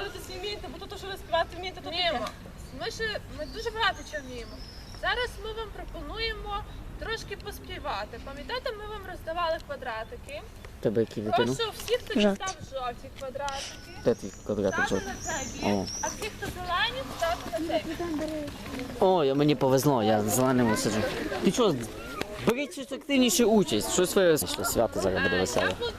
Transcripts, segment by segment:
бавитися вмієте, бо то, що ви співати вмієте, то Вміємо. таке. Ми ще ми дуже багато чого вміємо. Зараз ми вам пропонуємо трошки поспівати. Пам'ятаєте, ми вам роздавали квадратики. Тебе які витягнув? Прошу всіх, хто дістав жовті квадратики, Де твій квадратик ставте жовтий? на цей О. бік, а всі, хто зелені, ставте на цей бік. О, я мені повезло, я в зеленому сиджу. Ти що, беріть щось активніше участь, щось ви що свято зараз буде Е, веселе. Я буду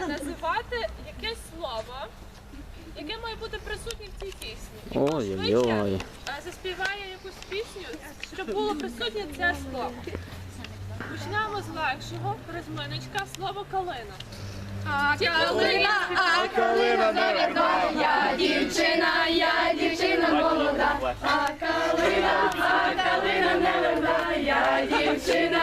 називати якесь слово, яке має бути присутнє в цій пісні. І Ой-ой-ой. е, заспіває якусь пісню, щоб було присутнє це слово. Почнемо з легшого. Розминочка, слово калина. А калина, а калина молода, я дівчина, я дівчина молода, а калина, а калина молода, я дівчина,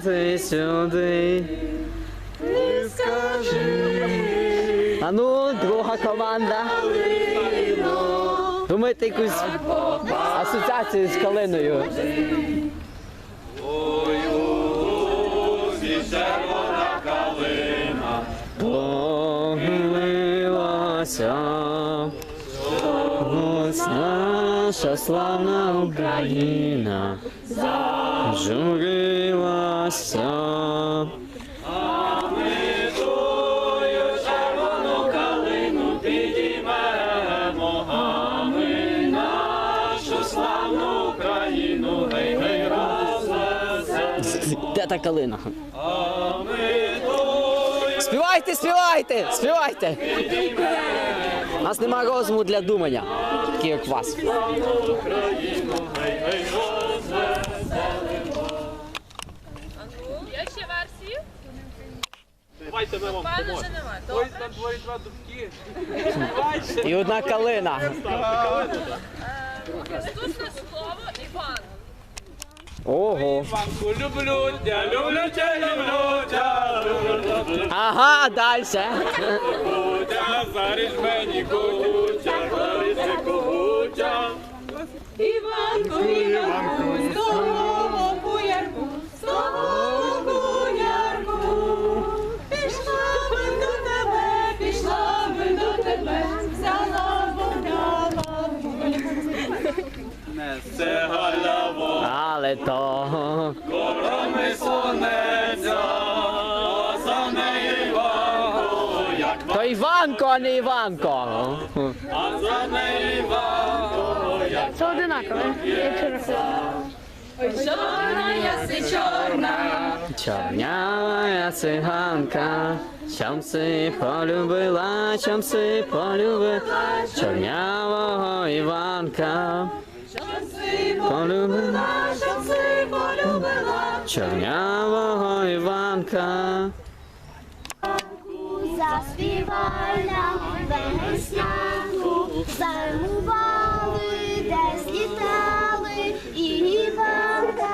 ти сюди. ти скажи, А ну, друга команда. Думаєте якусь асоціацію з калиною? Погилилася ось наша славна Україна, журилася. Де та калина? Співайте, співайте, співайте. У нас немає розуму для думання, такий як вас. Є ще версії? Давайте ми вам поможемо. Ось Добре. там двоє два дубки. І одна калина. Е, Наступне слово Іван. Ого. Люблю, я люблю тя, люблю тя, люблю Ага, далі. тя, заріж мені кутя, Несе галяво, Але то. короми сонеця, за неї Іванко, як То Іванко, а не Іванко. а за неї Іванко, як Це одинакове. Я вчора Чорна яси чорна, Чорнява циганка, чом си полюбила, чом си полюбила, чорнявого Іванка. Полюбила, щоб си полюбила. чорнявого Іванка. заспівай нам веснянку, замували, десь літали, і Іванка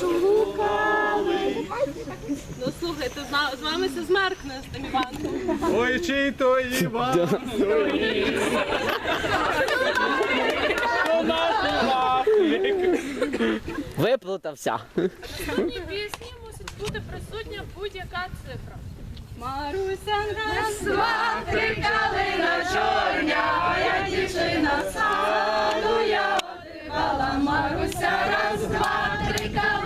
шукали. Ну слухайте, з- з вами все змеркне з тим Іванком. Ой, чий то Іван, Виплутався. В пісні мусить бути присутня будь-яка цифра. Марусянка, Сватрика